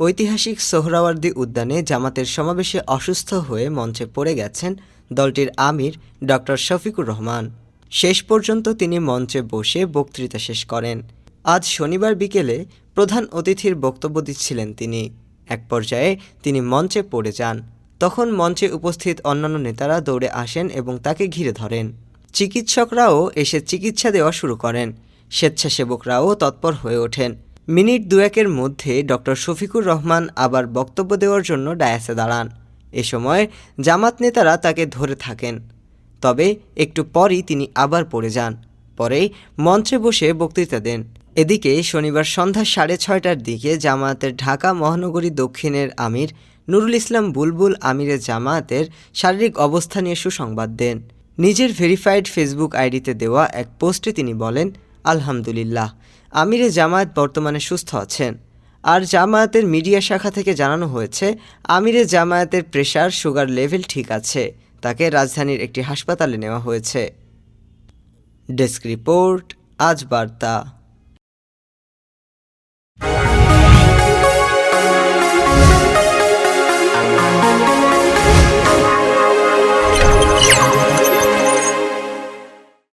ঐতিহাসিক সোহরাওয়ার্দী উদ্যানে জামাতের সমাবেশে অসুস্থ হয়ে মঞ্চে পড়ে গেছেন দলটির আমির ডক্টর শফিকুর রহমান। শেষ পর্যন্ত তিনি মঞ্চে বসে বক্তৃতা শেষ করেন। আজ শনিবার বিকেলে প্রধান অতিথির বক্তব্য দিচ্ছিলেন তিনি। এক পর্যায়ে তিনি মঞ্চে পড়ে যান। তখন মঞ্চে উপস্থিত অন্যান্য নেতারা দৌড়ে আসেন এবং তাকে ঘিরে ধরেন। চিকিৎসকরাও এসে চিকিৎসা দেওয়া শুরু করেন। স্বেচ্ছাসেবকরাও তৎপর হয়ে ওঠেন। মিনিট দুয়েকের মধ্যে ডক্টর শফিকুর রহমান আবার বক্তব্য দেওয়ার জন্য ডায়াসে দাঁড়ান। এ সময় জামাত নেতারা তাকে ধরে থাকেন। তবে একটু পরই তিনি আবার পড়ে যান। পরে মঞ্চে বসে বক্তৃতা দেন। এদিকে শনিবার সন্ধ্যা সাড়ে ছয়টার দিকে জামায়াতের ঢাকা মহানগরী দক্ষিণের আমির নুরুল ইসলাম বুলবুল আমিরের জামায়াতের শারীরিক অবস্থা নিয়ে সুসংবাদ দেন। নিজের ভেরিফাইড ফেসবুক আইডিতে দেওয়া এক পোস্টে তিনি বলেন আলহামদুলিল্লাহ। আমিরে জামায়াত বর্তমানে সুস্থ আছেন। আর জামায়াতের মিডিয়া শাখা থেকে জানানো হয়েছে, আমিরে জামায়াতের প্রেশার সুগার লেভেল ঠিক আছে। তাকে রাজধানীর একটি হাসপাতালে নেওয়া হয়েছে। ডেস্ক রিপোর্ট, আজ বার্তা।